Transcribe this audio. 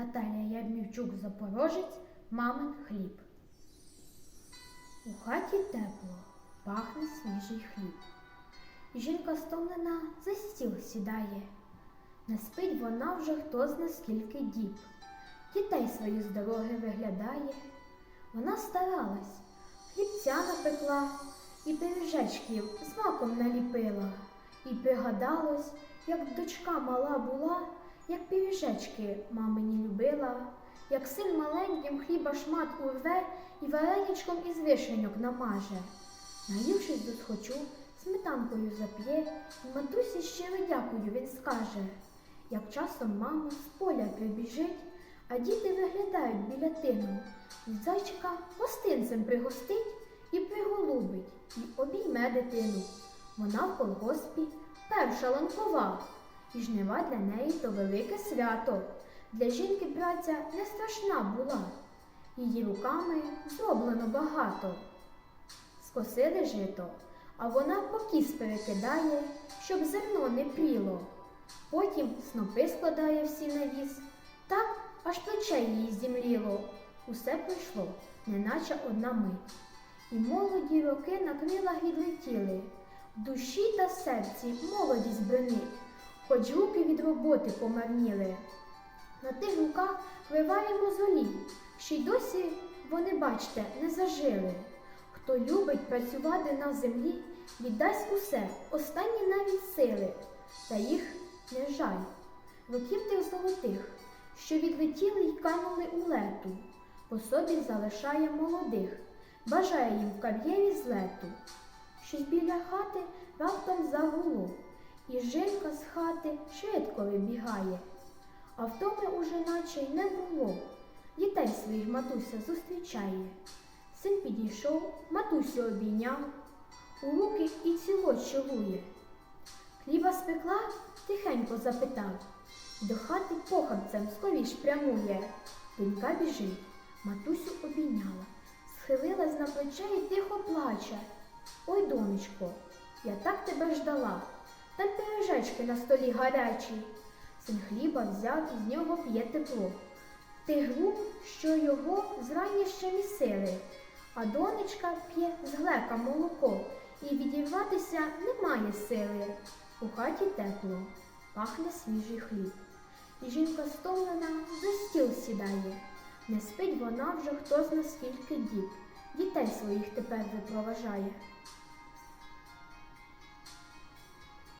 Наталія Ярмівчук Запорожець, мамин хліб. У хаті тепло, пахне свіжий хліб. Жінка стомлена за стіл сідає. Не спить вона вже хто зна скільки діб. Дітей свої з дороги виглядає. Вона старалась, хлібця напекла і пиріжечків з наліпила. І пригадалось, як дочка мала була, як пиріжечки мамині любила, як син маленьким хліба шмат урве і вареничком із вишеньок намаже. Наївшись до схочу, сметанкою зап'є, і матусі щиро дякую він скаже. Як часом мама з поля прибіжить, а діти виглядають біля тину, від зайчика гостинцем пригостить і приголубить, і обійме дитину. Вона в колгоспі перша ланкова, і жнива для неї то велике свято. Для жінки праця не страшна була, її руками зроблено багато. Скосили жито, а вона покіс перекидає, щоб зерно не пріло. Потім снопи складає всі на віз, так аж плече її зімліло. Усе пройшло, неначе одна мить. І молоді роки на крилах відлетіли, в душі та серці молодість бренить, хоч руки від роботи помарніли. На тих руках виває мозолі, ще й досі вони, бачте, не зажили. Хто любить працювати на землі, віддасть усе, останні навіть сили, та їх не жаль. Років тих золотих, що відлетіли й канули у лету, по собі залишає молодих, бажає їм в кар'єрі злету. Щось біля хати раптом загуло, і жінка з хати швидко вибігає. А втоми уже наче й не було. Дітей своїх матуся зустрічає. Син підійшов, матусю обійняв, у руки і ціло чолує. Хліба спекла, тихенько запитав. До хати похабцем скоріш прямує. Донька біжить, матусю обійняла, схилилась на плече і тихо плаче. Ой, донечко, я так тебе ждала. Там пиріжечки на столі гарячі. Син хліба взяв і з нього п'є тепло. Тих груп, що його зрані ще місили, а донечка п'є з глека молоко, і відірватися немає сили. У хаті тепло, пахне свіжий хліб. І жінка стомлена за стіл сідає. Не спить вона вже хто зна скільки діб. Дітей своїх тепер випроважає.